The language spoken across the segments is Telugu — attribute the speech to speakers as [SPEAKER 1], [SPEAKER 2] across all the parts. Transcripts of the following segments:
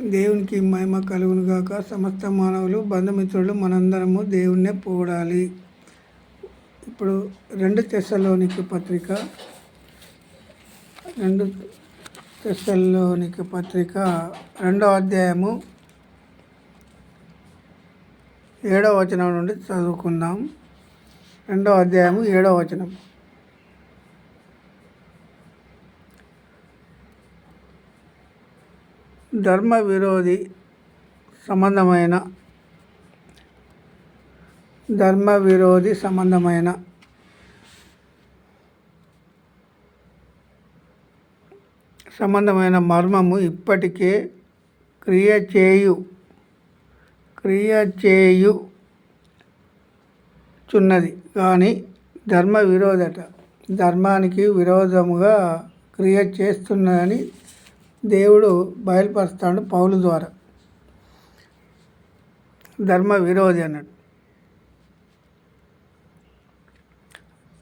[SPEAKER 1] దేవునికి మహిమ కలుగునుగాక సమస్త మానవులు బంధుమిత్రులు మనందరము దేవుణ్ణే పోడాలి. ఇప్పుడు రెండు తెస్సలోనికి పత్రిక. రెండు తెస్సలోనికి పత్రిక రెండో అధ్యాయము ఏడవ వచనం నుండి చదువుకుందాం. రెండో అధ్యాయము ఏడవ వచనం. ధర్మ విరోధి సంబంధమైన ధర్మ విరోధి సంబంధమైన సంబంధమైన మర్మము ఇప్పటికే క్రియ చేయు క్రియ చేయు చున్నది కానీ ధర్మ విరోధట ధర్మానికి విరోధముగా క్రియ చేస్తున్నదని దేవుడు బయలుపరుస్తాడు పౌలు ద్వారా. ధర్మ విరోధి అన్నాడు.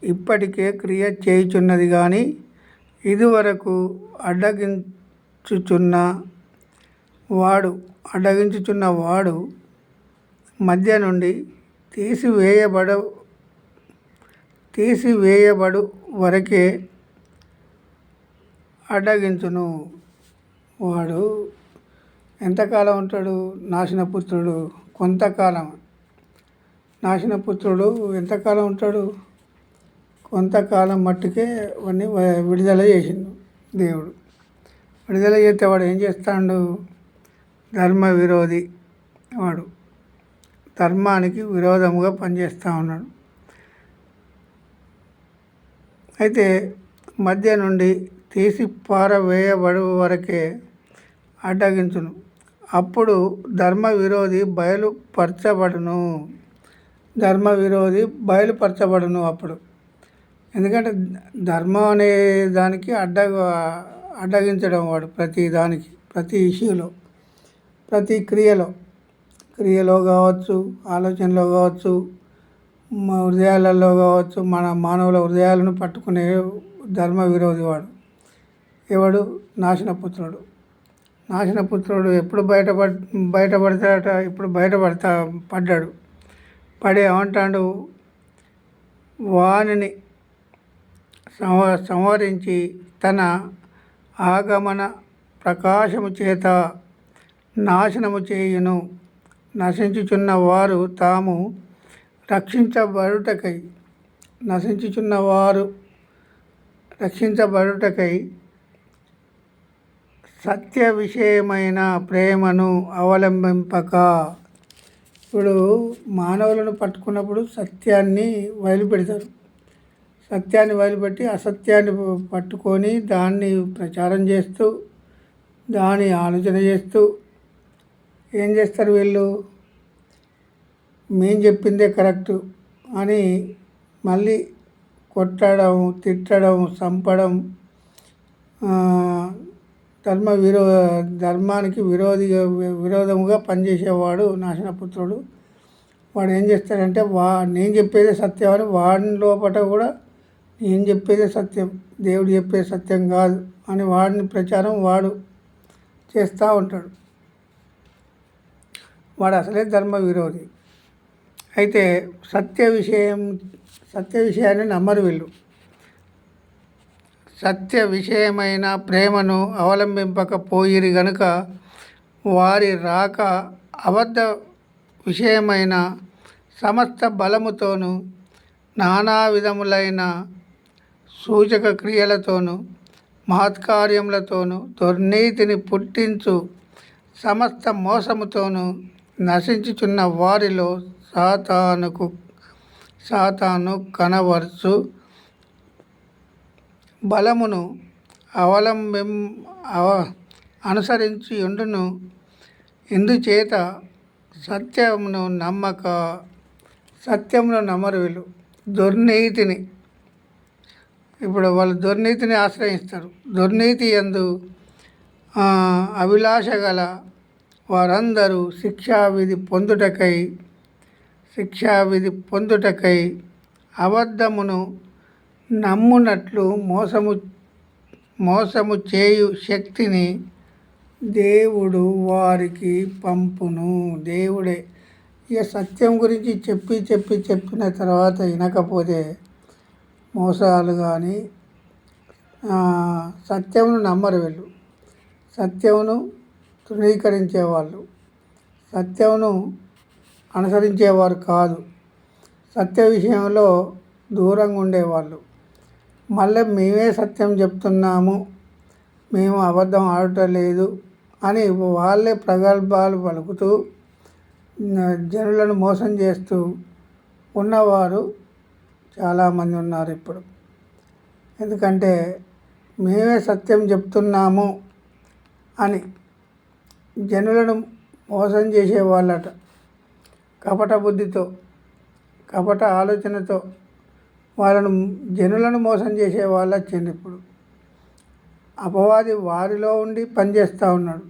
[SPEAKER 1] ఇప్పటికే క్రియ చేయుచున్నది కానీ ఇదివరకు అడ్డగించుచున్న వాడు అడ్డగించుచున్న వాడు మధ్య నుండి తీసివేయబడ తీసివేయబడు వరకే అడ్డగించును. వాడు ఎంతకాలం ఉంటాడు? నాశనపుత్రుడు కొంతకాలం. నాశనపుత్రుడు ఎంతకాలం ఉంటాడు? కొంతకాలం మట్టుకే వాడిని విడుదల చేసిండు దేవుడు. విడుదల చేస్తే వాడు ఏం చేస్తాడు? ధర్మ విరోధి వాడు. ధర్మానికి విరోధముగా పనిచేస్తూ ఉన్నాడు. అయితే మధ్య నుండి తీసి పారవేయబడు వరకే అడ్డగించును. అప్పుడు ధర్మ విరోధి బయలుపరచబడును. ధర్మ విరోధి బయలుపరచబడును అప్పుడు. ఎందుకంటే ధర్మం అనే దానికి అడ్డ అడ్డగించడం వాడు ప్రతి దానికి ప్రతి ఇష్యూలో ప్రతి క్రియలో. క్రియలో కావచ్చు ఆలోచనలో కావచ్చు హృదయాలలో కావచ్చు మన మానవుల హృదయాలను పట్టుకునే ధర్మ విరోధి వాడు. ఎవడు? నాశనపుత్రుడు. నాశనపుత్రుడు ఎప్పుడు బయటపడ్ బయటపడతాడట? ఇప్పుడు బయటపడతా పడ్డాడు. పడి ఏమంటాడు? వానిని సంవ సంవరించి తన ఆగమన ప్రకాశము చేత నాశనము చేయును. నశించుచున్న వారు తాము రక్షించబడుటకై నశించుచున్న వారు రక్షించబడుటకై సత్య విషయమైన ప్రేమను అవలంబింపక. ఇప్పుడు మానవులను పట్టుకున్నప్పుడు సత్యాన్ని వదిలిపెడతారు. సత్యాన్ని వదిలిపెట్టి అసత్యాన్ని పట్టుకొని దాన్ని ప్రచారం చేస్తూ దాని ఆలోచన చేస్తూ ఏం చేస్తారు వీళ్ళు? మేం చెప్పిందే కరెక్టు అని మళ్ళీ కొట్టడం తిట్టడం చంపడం ధర్మ విరో ధర్మానికి విరోధిగా విరోధముగా పనిచేసేవాడు నాశనపుత్రుడు. వాడు ఏం చేస్తాడంటే వా నేను చెప్పేదే సత్యం అని వాడిని లోపల కూడా నేను చెప్పేదే సత్యం దేవుడు చెప్పేది సత్యం కాదు అని వాడిని ప్రచారం వాడు చేస్తూ ఉంటాడు. వాడు అసలే ధర్మ విరోధి. అయితే సత్య విషయం సత్య విషయాన్ని నమ్మరు వీళ్ళు. సత్య విషయమైన ప్రేమను అవలంబింపకపోయిరి గనుక వారి రాక అబద్ధ విషయమైన సమస్త బలముతోనూ నానా విధములైన సూచక క్రియలతోనూ మహత్కార్యములతోనూ దుర్నీతిని పుట్టించు సమస్త మోసముతోనూ నశించుచున్న వారిలో సాతానుకు సాతాను కనవర్చు బలమును అవలంబిం అవ అనుసరించి ఉండును. ఇందుచేత సత్యమును నమ్మక సత్యమును నమ్మరు వీళ్ళు దుర్నీతిని ఇప్పుడు వాళ్ళు దుర్నీతిని ఆశ్రయిస్తారు. దుర్నీతి ఎందు అభిలాష గల వారందరూ శిక్షావిధి పొందుటకై శిక్షావిధి పొందుటకై అబద్ధమును నమ్మునట్లు మోసము మోసము చేయు శక్తిని దేవుడు వారికి పంపును. దేవుడే ఇక సత్యం గురించి చెప్పి చెప్పి చెప్పిన తర్వాత వినకపోతే మోసాలు కానీ సత్యమును నమ్మరు వీళ్ళు. సత్యమును తృణీకరించేవాళ్ళు సత్యమును అనుసరించేవారు కాదు. సత్య విషయంలో దూరంగా ఉండేవాళ్ళు మళ్ళీ మేమే సత్యం చెప్తున్నాము. మేము అబద్ధం ఆడటం లేదు అని వాళ్ళే ప్రగల్భాలు పలుకుతూ జనులను మోసం చేస్తూ ఉన్నవారు చాలామంది ఉన్నారు ఇప్పుడు. ఎందుకంటే మేమే సత్యం చెప్తున్నాము అని జనులను మోసం చేసే వాళ్ళట కపట బుద్ధితో కపట ఆలోచనతో వాళ్ళను జనులను మోసం చేసే వాళ్ళు వచ్చింది ఇప్పుడు. అపవాది వారిలో ఉండి పనిచేస్తూ ఉన్నాడు.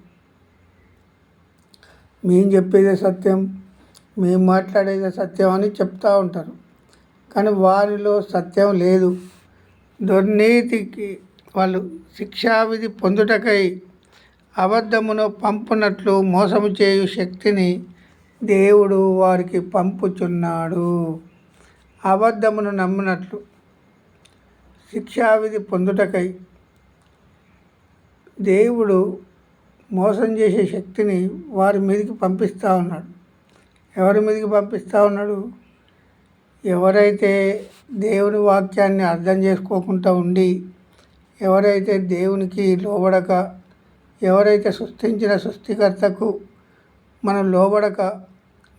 [SPEAKER 1] మేము చెప్పేదే సత్యం మేము మాట్లాడేదే సత్యం అని చెప్తూ ఉంటారు. కానీ వారిలో సత్యం లేదు. దుర్నీతికి వాళ్ళు శిక్షావిధి పొందుటకై అబద్ధమును పంపునట్లు మోసము చేయు శక్తిని దేవుడు వారికి పంపుచున్నాడు. అబద్ధమును నమ్మినట్లు శిక్షావిధి పొందుటకై దేవుడు మోసం చేసే శక్తిని వారి మీదకి పంపిస్తూ ఉన్నాడు. ఎవరి మీదకి పంపిస్తూ ఉన్నాడు? ఎవరైతే దేవుని వాక్యాన్ని అర్థం చేసుకోకుండా ఉండి ఎవరైతే దేవునికి లోబడక ఎవరైతే సృష్టించిన సృష్టికర్తకు మనం లోబడక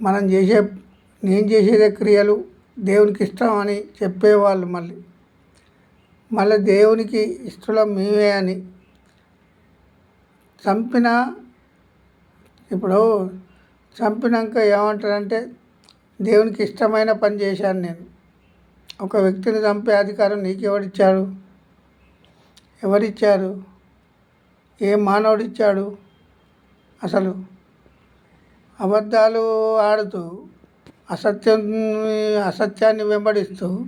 [SPEAKER 1] మనం చేసే నేను చేసేదే క్రియలు దేవునికి ఇష్టం అని చెప్పేవాళ్ళు మళ్ళీ. మళ్ళీ దేవునికి ఇష్టం మేమే అని చంపిన ఇప్పుడు చంపినాక ఏమంటారంటే దేవునికి ఇష్టమైన పని చేశాను నేను. ఒక వ్యక్తిని చంపే అధికారం నీకు ఎవరిచ్చాడు ఎవరిచ్చారు? ఏ మానవుడిచ్చాడు? అసలు అబద్ధాలు ఆడుతూ అసత్యం అసత్యాన్ని వెంబడిస్తూ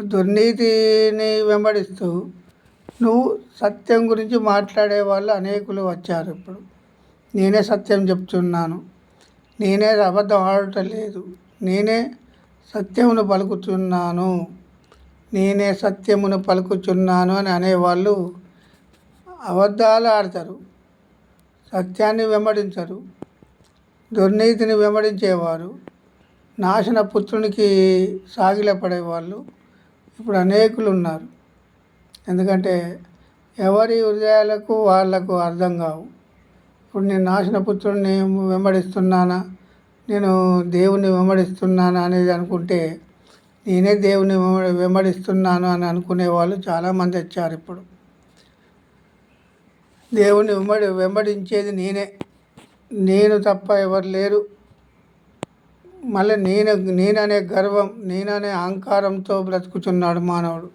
[SPEAKER 1] దుర్నీతిని వెంబడిస్తూ నువ్వు సత్యం గురించి మాట్లాడే వాళ్ళు అనేకులు వచ్చారు ఇప్పుడు. నేనే సత్యం చెప్తున్నాను. నేనే అబద్ధం ఆడటం లేదు. నేనే సత్యమును పలుకుతున్నాను. నేనే సత్యమును పలుకుచున్నాను అని అనేవాళ్ళు అబద్ధాలు ఆడతారు. సత్యాన్ని వెంబడించరు. దుర్నీతిని వెంబడించేవారు. నాశన పుత్రునికి సాగిలపడేవాళ్ళు ఇప్పుడు అనేకులు ఉన్నారు. ఎందుకంటే ఎవరి హృదయాలకు వాళ్ళకు అర్థం కావు. ఇప్పుడు నేను నాశన పుత్రుడిని వెంబడిస్తున్నానా? నేను దేవుని వెంబడిస్తున్నానా అనేది అనుకుంటే నేనే దేవుని వెంబడిస్తున్నాను అని అనుకునే వాళ్ళు చాలామంది వచ్చారు ఇప్పుడు. దేవుని వెంబడి వెంబడించేది నేనే. నేను తప్ప ఎవరు లేరు. మళ్ళీ నేను నేననే గర్వం నేననే అహంకారంతో బ్రతుకుతున్నాడు మానవుడు.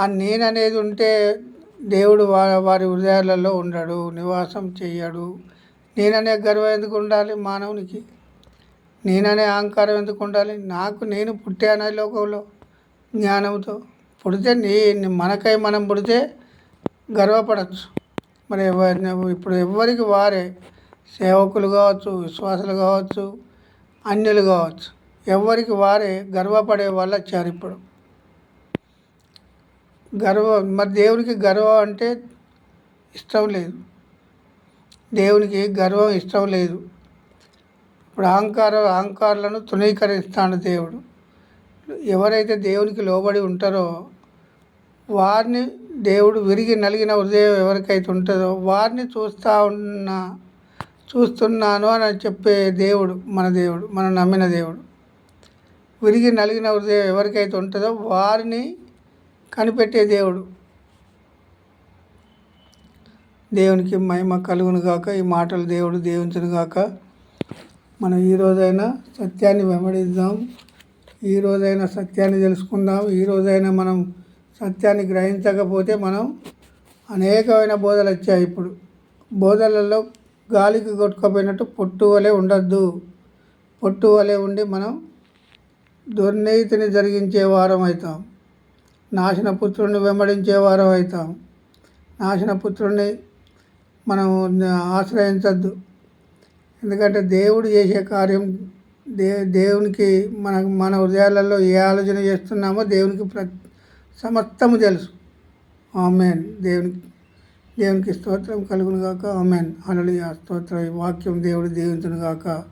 [SPEAKER 1] ఆ నేననేది ఉంటే దేవుడు వారి హృదయాలలో ఉండడు నివాసం చెయ్యడు. నేననే గర్వం ఎందుకు ఉండాలి మానవునికి? నేననే అహంకారం ఎందుకు ఉండాలి? నాకు నేను పుట్టానే లోకంలో జ్ఞానంతో పుడితే నీ మనకై మనం పుడితే గర్వపడచ్చు. మరి ఎవరి ఇప్పుడు ఎవరికి వారే? సేవకులు కావచ్చు విశ్వాసులు కావచ్చు అన్యులు కావచ్చు. ఎవరికి వారే గర్వపడే వాళ్ళు వచ్చారు ఇప్పుడు గర్వం మరి దేవునికి గర్వం అంటే ఇష్టం లేదు. దేవునికి గర్వం ఇష్టం లేదు. ఇప్పుడు అహంకార అహంకారులను తృణీకరిస్తాడు దేవుడు. ఎవరైతే దేవునికి లోబడి ఉంటారో వారిని దేవుడు విరిగి నలిగిన హృదయం ఎవరికైతే ఉంటుందో వారిని చూస్తూ ఉన్న చూస్తున్నాను అని చెప్పే దేవుడు మన దేవుడు మనం నమ్మిన దేవుడు. విరిగి నలిగిన హృదయం ఎవరికైతే ఉంటుందో వారిని కనిపెట్టే దేవుడు. దేవునికి మహిమ కలుగును గాక. ఈ మాటలు దేవుడు దేవుంచును గాక. మనం ఈ సత్యాన్ని వెంబడిద్దాం. ఈ సత్యాన్ని తెలుసుకుందాం. ఈ మనం సత్యాన్ని గ్రహించకపోతే మనం అనేకమైన బోధలు వచ్చాయి ఇప్పుడు. బోధలలో గాలికి కొట్టుకుపోయినట్టు పొట్టు వలె ఉండద్దు. పొట్టు వలె ఉండి మనం దుర్నీతిని జరిగించే వారం అవుతాం నాశన పుత్రుడిని వెంబడించే వారం అవుతాం నాశన పుత్రుడిని మనం ఆశ్రయించద్దు. ఎందుకంటే దేవుడు చేసే కార్యం దే దేవునికి మన మన హృదయాలలో ఏ ఆలోచన చేస్తున్నామో దేవునికి ప్ర సమస్తము తెలుసు. ఆమెన్. దేవునికి దేవునికి స్తోత్రం కలుగును గాక ఆమెన్. అనలియ స్తోత్ర. వాక్యం దేవుడు దీవించును గాక